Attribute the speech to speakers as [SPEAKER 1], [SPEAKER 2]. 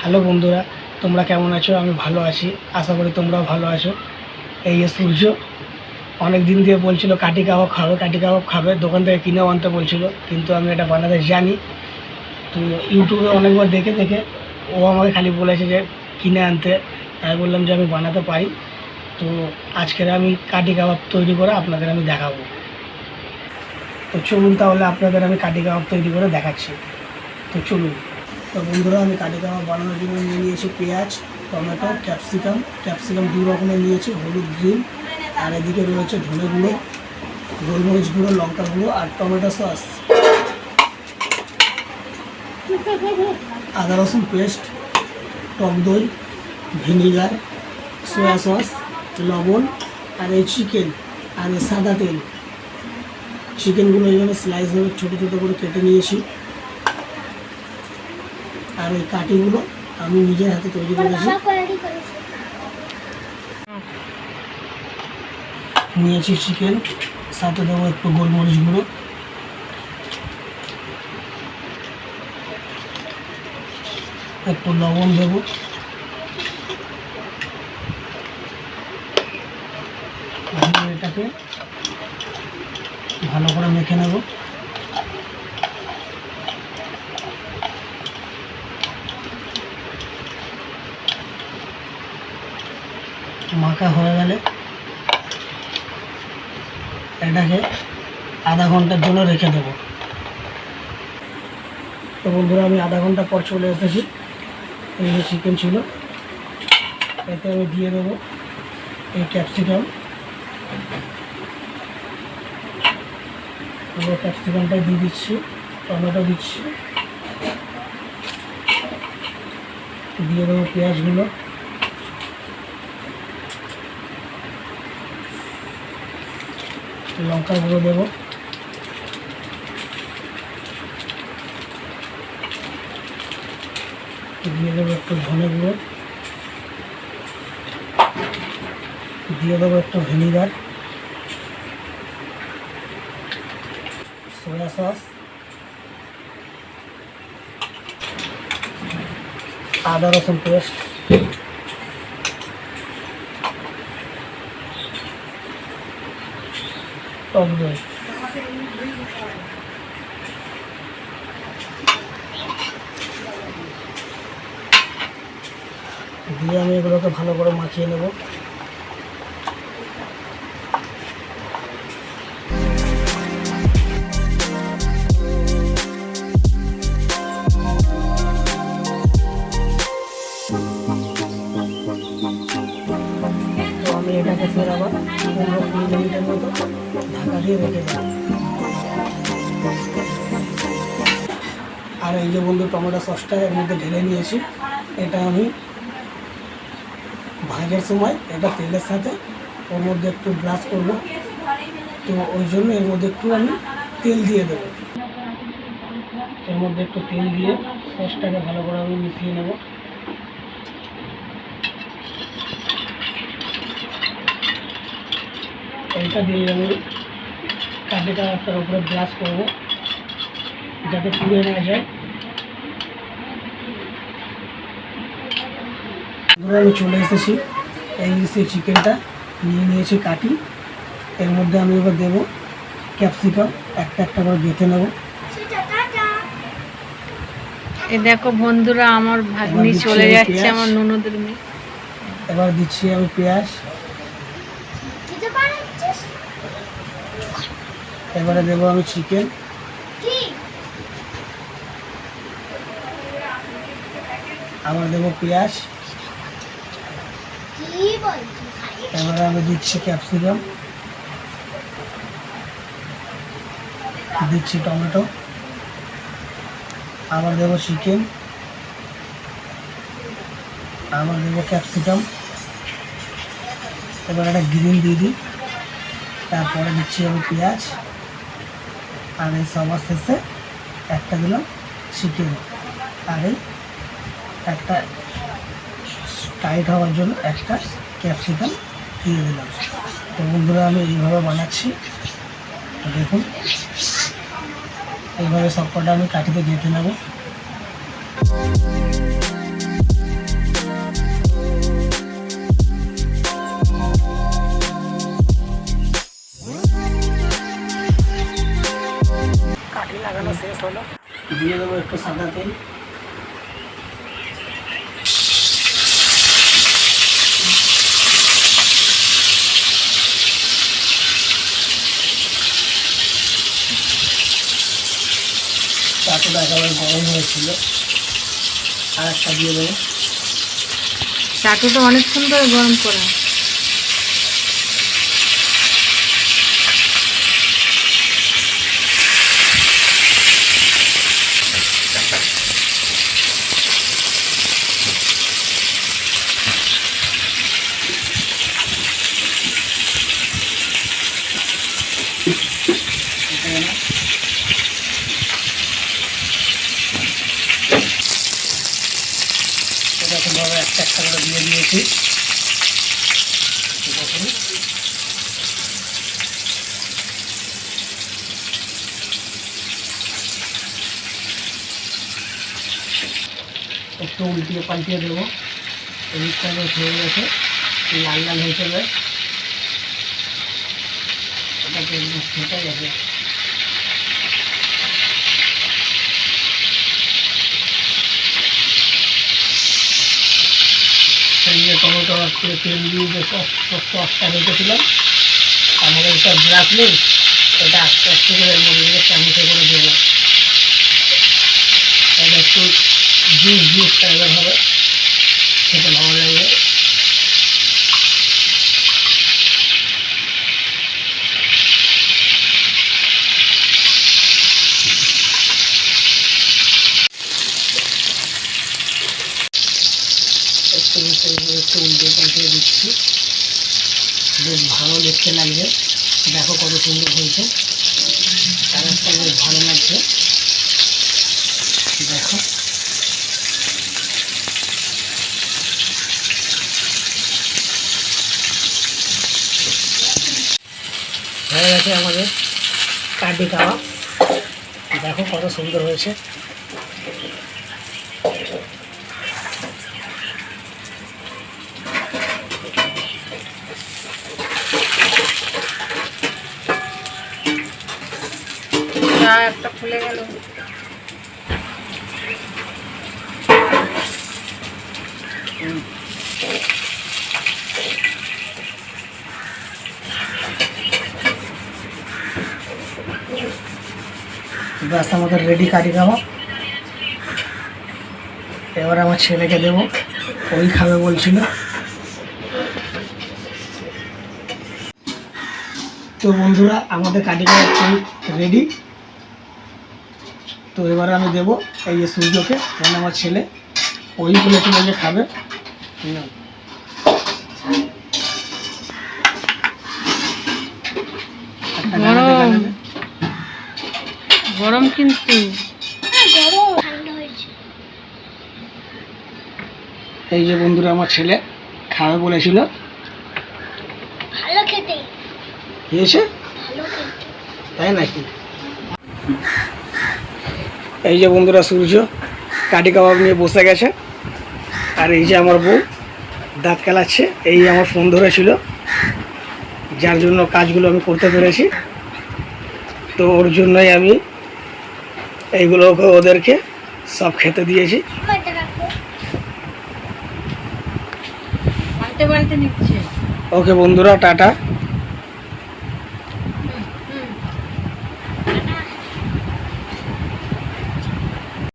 [SPEAKER 1] Hello বন্ধুরা, তোমরা কেমন আছো? আমি ভালো আছি। আশা করি তোমরাও ভালো আছো। এই সূর্য অনেক দিন দিয়ে বলছিল, কাঠি কাবাব খাবে, কাঠি কাবাব খাবে। দোকান থেকে কিনেও আনতে বলছিল, কিন্তু আমি এটা বানাতে জানি। তো ইউটিউবে অনেকবার দেখে দেখে ও আমাকে খালি বলেছে যে, কিনে আনতে। তাই বললাম যে, আমি বানাতে পারি। তো আজকের আমি কাঠি কাবাব তৈরি করে আপনাদের আমি দেখাবো। তো চলুন তাহলে আপনাদের আমি কাঠি কাবাব তৈরি করে দেখাচ্ছি। তো চলুন। তো বন্ধুরা, আমি কাঠি কাবাব বানানোর জন্য নিয়ে নিয়েছি পেঁয়াজ, টমেটো, ক্যাপসিকাম। ক্যাপসিকাম দু রকমের নিয়েছি, হলুদ, গ্রিন। আর এদিকে রয়েছে ধনে গুঁড়ো, গোলমরিচ গুঁড়ো, লঙ্কা গুঁড়ো আর টমেটো সস। আদা রসুন পেস্ট, টক দই, ভিনিগার, সয়া সস, লবণ আর এই চিকেন আর এই সাদা তেল। চিকেনগুলো এইভাবে স্লাইস ভাবে ছোটো ছোটো করে কেটে নিয়েছি। আর এই কাটিগুলো আমি নিজের হাতে তৈরি করেছি। নিয়েছি চিকেন সাথে দেবো একটু গোলমরিচ গুঁড়ো। একটু লবণ দেবো। এটাকে ভালো করে মেখে নেব। মাখা হয়ে গেলে এটাকে আধা ঘণ্টার জন্য রেখে দেবো। তো বন্ধুরা, আমি আধা ঘণ্টা পর চলে এসেছি। এই যে চিকেন ছিল, এতে আমি দিয়ে দেবো এই ক্যাপসিকাম ক্যাপসিকামটাই দিয়ে দিচ্ছি, টমেটো দিচ্ছি। দিয়ে দেবো পেঁয়াজগুলো। লঙ্কা গুঁড়ো দেবো। দিয়ে দেবো একটু ধনে গুঁড়ো। দিয়ে দেবো একটু ভিনিগার। সোয়া সস। আদা রসুন পেস্ট। টক দই দিয়ে আমি এগুলোকে ভালো করে মাখিয়ে নেব। আর এই যে বন্ধু টমেটো সসটা এর মধ্যে ঢেলে নিয়েছি, এটা আমি ভাজার সময় এটা তেলের সাথে ওর মধ্যে একটু ব্রাশ করব। তো ওই জন্য এর মধ্যে একটু আমি তেল দিয়ে দেবো। এর মধ্যে একটু তেল দিয়ে সসটাকে ভালো করে আমি মিশিয়ে নেব। এইটা দিয়ে আমি কাঠি কাটার উপরে ব্রাশ করব যাতে পুড়ে না যায়। আমি চলে এসেছি এই সেই চিকেনটা নিয়ে নিয়েছি কাটি। এর মধ্যে আমি এবার দেবো ক্যাপসিকাম একটা একটা করে গেঁথে নেব।
[SPEAKER 2] এ দেখো বন্ধুরা আমার ভাগ্নি চলে যাচ্ছে। আমার ননদের মেয়ে।
[SPEAKER 1] এবার দিচ্ছি আমি পেঁয়াজ। এবারে দেবো আমি চিকেন আবার দেবো পেঁয়াজ। এবারে আমি দিচ্ছি ক্যাপসিকাম দিচ্ছি টমেটো। আবার দেবো চিকেন আবার দেবো ক্যাপসিকাম এবার একটা গ্রিন দিয়ে দিই। তারপরে দিচ্ছি আমি পেঁয়াজ। আর এই সবার শেষে একটা দিলাম, শিখে আর এই একটা টাইট হওয়ার জন্য একটা ক্যাপসিকাম দিয়ে দিলাম। তো বন্ধুরা, আমি এইভাবে বানাচ্ছি। দেখুন, এইভাবে সবকটা আমি কাটিতে গেঁথে নেব। দিয়ে দেবো একটু সাদা তেল। চাটুটা একেবারে গরম হয়েছিল। আর একটা দিয়ে দেবো।
[SPEAKER 2] চাটুটা অনেক সুন্দর গরম করা
[SPEAKER 1] এটা না এরকমভাবে একটা একটা করে দিয়ে দিয়েছি দেখুন। একটু উল্টিয়ে পাল্টিয়ে দেবো এদিকটা বেশ হয়ে গেছে লাল লাল হয়ে যাবে ওটাকে একদম ফেটে গেছে যে টমেটো একটু তেল দিয়ে যে রেখেছিলাম, আমাদের এটা ব্রাশ নেই এটা আস্তে আস্তে করে মধ্যে চামচে করে দেবো এটা একটু জুস জুস টাইপের হবে খেতে ভালো লাগবে একটু একটু উল্টে পাল্টে দিচ্ছি। বেশ ভালো দেখতে লাগবে দেখো কত সুন্দর হয়েছে। কালারটা বেশ ভালো লাগছে। দেখো। হয়ে গেছে আমাদের খাওয়া। দেখো কত সুন্দর হয়েছে।
[SPEAKER 2] একটা গেল।
[SPEAKER 1] ব্যাস, আমাদের রেডি কাঠি খাওয়া এবার আমার ছেলেকে দেবো। ওই খাবে বলছিল। তো বন্ধুরা, আমাদের কাঠি খাওয়া রেডি তো এবারে আমি দেবো এই যে সূর্যকে মানে আমার ছেলে ওই বলেছিল যে খাবে।
[SPEAKER 2] গরম। কিন্তু।
[SPEAKER 1] এই যে বন্ধুরা আমার ছেলে খাবে বলেছিল।
[SPEAKER 3] ভালো খেতে।
[SPEAKER 1] দিয়েছে তাই নাকি? এই যে বন্ধুরা সূর্য কাঠি কাবাব নিয়ে বসে গেছে। আর এই যে আমার বউ দাঁত খেলাচ্ছে এই আমার ফোন ধরেছিল। যার জন্য কাজগুলো আমি করতে পেরেছি। তো ওর জন্যই আমি এইগুলো ওদেরকে সব খেতে দিয়েছি। ওকে বন্ধুরা টাটা।